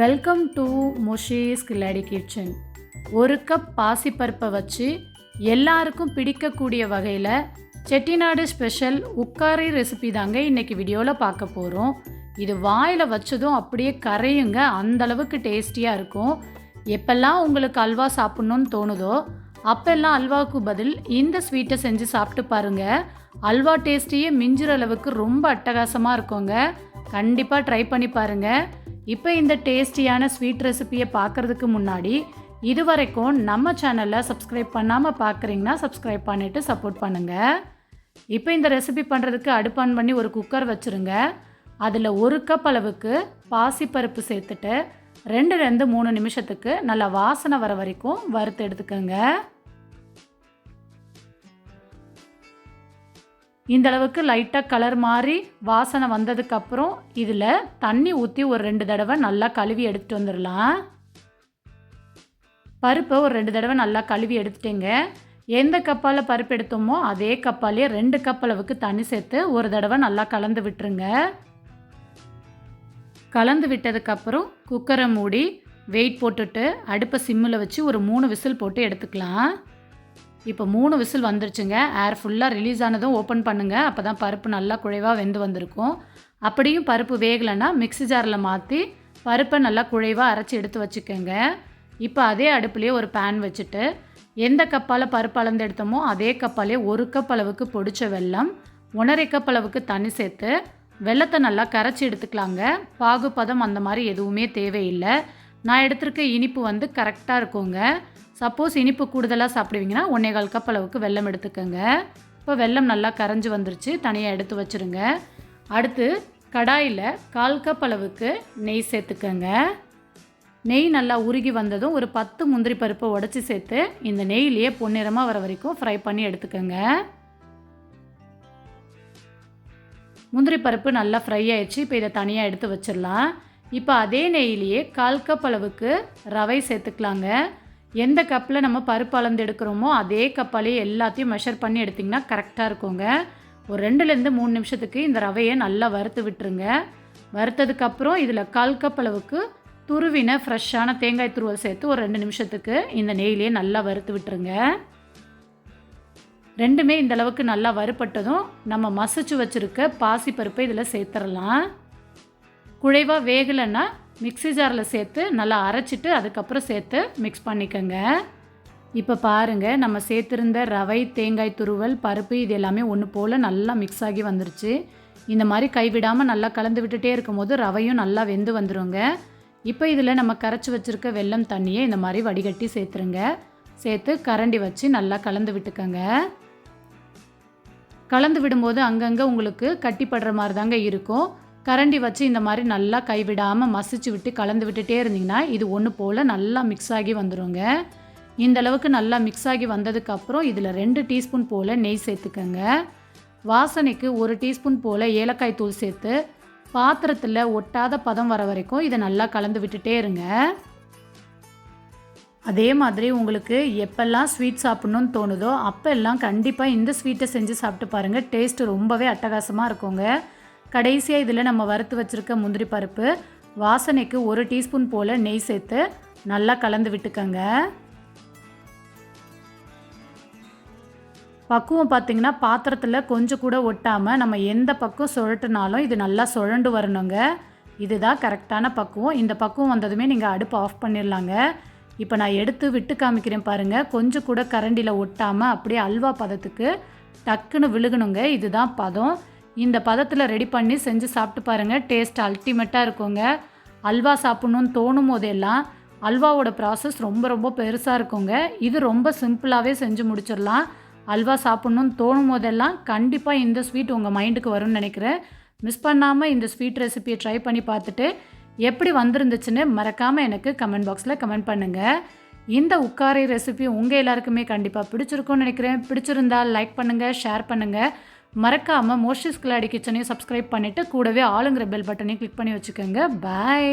Welcome to மொஷேஸ் கில்லாடி kitchen ஒரு கப் பாசிப்பருப்பை வச்சு எல்லாருக்கும் பிடிக்கக்கூடிய வகையில் செட்டிநாடு ஸ்பெஷல் உக்காரி ரெசிபி தாங்க இன்றைக்கி வீடியோவில் பார்க்க போகிறோம் இது வாயில் வச்சதும் அப்படியே கரையுங்க. அந்த அளவுக்கு டேஸ்டியாக இருக்கும். எப்பெல்லாம் உங்களுக்கு அல்வா சாப்பிட்ணுன்னு தோணுதோ அப்பெல்லாம் அல்வாவுக்கு பதில் இந்த ஸ்வீட்டை செஞ்சு சாப்பிட்டு பாருங்க. அல்வா டேஸ்டியே மிஞ்சுற அளவுக்கு ரொம்ப அட்டகாசமாக இருக்குங்க. கண்டிப்பாக ட்ரை பண்ணி பாருங்கள் இப்போ இந்த டேஸ்டியான ஸ்வீட் ரெசிபியை பார்க்குறதுக்கு முன்னாடி இது வரைக்கும் நம்ம சேனலில் சப்ஸ்கிரைப் பண்ணாமல் பார்க்குறீங்கன்னா சப்ஸ்கிரைப் பண்ணிவிட்டு சப்போர்ட் பண்ணுங்கள் இப்போ இந்த ரெசிபி பண்ணுறதுக்கு அடுப்பான் பண்ணி ஒரு குக்கர் வச்சுருங்க. அதில் ஒரு கப் அளவுக்கு பாசிப்பருப்பு சேர்த்துட்டு ரெண்டுலேருந்து மூணு நிமிஷத்துக்கு நல்லா வாசனை வர வரைக்கும் வறுத்து எடுத்துக்கோங்க. இந்த அளவுக்கு லைட்டாக கலர் மாறி வாசனை வந்ததுக்கப்புறம் இதில் தண்ணி ஊற்றி ஒரு ரெண்டு தடவை நல்லா கழுவி எடுத்துகிட்டு வந்துடலாம் பருப்பை ஒரு ரெண்டு தடவை நல்லா கழுவி எடுத்துட்டேங்க. எந்த கப்பால் பருப்பு எடுத்தோமோ அதே கப்பாலேயே ரெண்டு கப் அளவுக்கு தண்ணி சேர்த்து ஒரு தடவை நல்லா கலந்து விட்டுருங்க. கலந்து விட்டதுக்கப்புறம் குக்கரை மூடி வெயிட் போட்டுட்டு அடுப்பை சிம்மில் வச்சு ஒரு மூணு விசில் போட்டு எடுத்துக்கலாம். இப்போ மூணு விசில் வந்துருச்சுங்க. ஏர் ஃபுல்லாக ரிலீஸ் ஆனதும் ஓப்பன் பண்ணுங்கள் அப்போ தான் பருப்பு நல்லா குழைவாக வெந்து வந்திருக்கும். அப்படியும் பருப்பு வேகலைன்னா மிக்ஸி ஜாரில் மாற்றி பருப்பை நல்லா குழைவாக அரைச்சி எடுத்து வச்சுக்கோங்க. இப்போ அதே அடுப்புலேயே ஒரு பேன் வச்சுட்டு எந்த கப்பால் பருப்பு அளந்து எடுத்தோமோ அதே கப்பாலே ஒரு கப் அளவுக்கு பொடிச்ச வெல்லம் ஒன்றரை கப் அளவுக்கு தண்ணி சேர்த்து வெள்ளத்தை நல்லா கரைச்சி எடுத்துக்கலாங்க. பாகுபதம் அந்த மாதிரி எதுவுமே தேவையில்லை. நான் எடுத்திருக்க இனிப்பு வந்து கரெக்டாக இருக்குங்க. சப்போஸ் இனிப்பு கூடுதலாக சாப்பிடுவீங்கன்னா ஒன்றே கால் கப் அளவுக்கு வெல்லம் எடுத்துக்கோங்க. இப்போ வெல்லம் நல்லா கரைஞ்சி வந்துருச்சு தனியாக எடுத்து வச்சுருங்க. அடுத்து கடாயில் கால் கப் அளவுக்கு நெய் சேர்த்துக்கோங்க. நெய் நல்லா உருகி வந்ததும் ஒரு பத்து முந்திரி பருப்பை உடச்சி சேர்த்து இந்த நெய்லேயே பொன்னிறமாக வர வரைக்கும் ஃப்ரை பண்ணி எடுத்துக்கோங்க. முந்திரி பருப்பு நல்லா ஃப்ரை ஆயிடுச்சு இப்போ இதை தனியாக எடுத்து வச்சிடலாம். இப்போ அதே நெய்லேயே கால் கப் அளவுக்கு ரவை சேர்த்துக்கலாங்க. எந்த கப்பில் நம்ம பருப்பு அளந்து எடுக்கிறோமோ அதே கப்பாலேயே எல்லாத்தையும் மெஷர் பண்ணி எடுத்திங்கன்னா கரெக்டாக இருக்குங்க. ஒரு ரெண்டுலேருந்து மூணு நிமிஷத்துக்கு இந்த ரவையை நல்லா வறுத்து விட்டுருங்க. வறுத்ததுக்கப்புறம் இதில் கால் கப் அளவுக்கு துருவின ஃப்ரெஷ்ஷான தேங்காய் துருவல் சேர்த்து ஒரு ரெண்டு நிமிஷத்துக்கு இந்த நெய்லேயே நல்லா வறுத்து விட்டுருங்க. ரெண்டுமே இந்த அளவுக்கு நல்லா வறுப்பட்டதும் நம்ம மசிச்சு வச்சுருக்க பாசி பருப்பை இதில் சேர்த்துடலாம். குழைவாக வேகலைன்னா மிக்ஸி ஜாரில் சேர்த்து நல்லா அரைச்சிட்டு அதுக்கப்புறம் சேர்த்து மிக்ஸ் பண்ணிக்கோங்க. இப்போ பாருங்கள் நம்ம சேர்த்துருந்த ரவை தேங்காய் துருவல் பருப்பு இது எல்லாமே ஒன்று போல் நல்லா மிக்ஸ் ஆகி வந்துருச்சு. இந்த மாதிரி கைவிடாமல் நல்லா கலந்து விட்டுட்டே இருக்கும்போது ரவையும் நல்லா வெந்து வந்துருங்க. இப்போ இதில் நம்ம கரைச்சி வச்சுருக்க வெல்லம் தண்ணியை இந்த மாதிரி வடிகட்டி சேர்த்துருங்க. சேர்த்து கரண்டி வச்சு நல்லா கலந்து விட்டுக்கோங்க. கலந்து விடும்போது அங்கங்கே உங்களுக்கு கட்டிப்படுற மாதிரி தாங்க இருக்கும். கரண்டி வச்சு இந்த மாதிரி நல்லா கைவிடாமல் மசிச்சு விட்டு கலந்து விட்டுட்டே இருந்தீங்கன்னா இது ஒன்று போல் நல்லா மிக்ஸ் ஆகி வந்துடுங்க இந்த அளவுக்கு நல்லா மிக்ஸ் ஆகி வந்ததுக்கப்புறம் இதில் ரெண்டு டீஸ்பூன் போல் நெய் சேர்த்துக்கோங்க. வாசனைக்கு ஒரு டீஸ்பூன் போல் ஏலக்காய் தூள் சேர்த்து பாத்திரத்தில் ஒட்டாத பதம் வர வரைக்கும் இதை நல்லா கலந்து விட்டுட்டே இருங்க. அதே மாதிரி உங்களுக்கு எப்பெல்லாம் ஸ்வீட் சாப்பிட்ணுன்னு தோணுதோ அப்போல்லாம் கண்டிப்பாக இந்த ஸ்வீட்டை செஞ்சு சாப்பிட்டு பாருங்கள் டேஸ்ட்டு ரொம்பவே அட்டகாசமாக இருக்குங்க. கடைசியாக இதில் நம்ம வறுத்து வச்சுருக்க முந்திரி பருப்பு வாசனைக்கு ஒரு டீஸ்பூன் போல் நெய் சேர்த்து நல்லா கலந்து விட்டுக்கோங்க. பக்குவம் பார்த்திங்கன்னா பாத்திரத்தில் கொஞ்சம் கூட ஒட்டாமல் நம்ம எந்த பக்கம் சுழட்டினாலும் இது நல்லா சுழண்டு வரணுங்க. இதுதான் கரெக்டான பக்குவம். இந்த பக்குவம் வந்ததுமே நீங்கள் அடுப்பு ஆஃப் பண்ணிடலாங்க இப்போ நான் எடுத்து விட்டு காமிக்கிறேன் பாருங்கள் கொஞ்சம் கூட கரண்டியில் ஒட்டாமல் அப்படியே அல்வா பதத்துக்கு டக்குன்னு விழுகணுங்க. இதுதான் பதம். இந்த பதத்தில் ரெடி பண்ணி செஞ்சு சாப்பிட்டு பாருங்கள் டேஸ்ட் அல்டிமேட்டாக இருக்குங்க. அல்வா சாப்பிட்ணுன்னு தோணும் போதெல்லாம் அல்வாவோட ப்ராசஸ் ரொம்ப ரொம்ப பெருசாக இருக்குங்க. இது ரொம்ப சிம்பிளாகவே செஞ்சு முடிச்சிடலாம். அல்வா சாப்பிட்ணுன்னு தோணும் போதெல்லாம் கண்டிப்பாக இந்த ஸ்வீட் உங்கள் மைண்டுக்கு வரும்னு நினைக்கிறேன். மிஸ் பண்ணாமல் இந்த ஸ்வீட் ரெசிபியை ட்ரை பண்ணி பார்த்துட்டு எப்படி வந்திருந்துச்சுன்னு மறக்காமல் எனக்கு கமெண்ட் பாக்ஸில் கமெண்ட் பண்ணுங்கள் இந்த உக்காரை ரெசிபி உங்கள் எல்லாருக்குமே கண்டிப்பாக பிடிச்சிருக்கும்னு நினைக்கிறேன். பிடிச்சிருந்தால் லைக் பண்ணுங்கள் ஷேர் பண்ணுங்கள் மறக்காமல் மோஷிஸ் கிளாடி கிச்சனையும் சப்ஸ்கிரைப் பண்ணிவிட்டு கூடவே ஆளுங்கிற பெல் பட்டனையும் கிளிக் பண்ணி வச்சுக்கோங்க. பாய்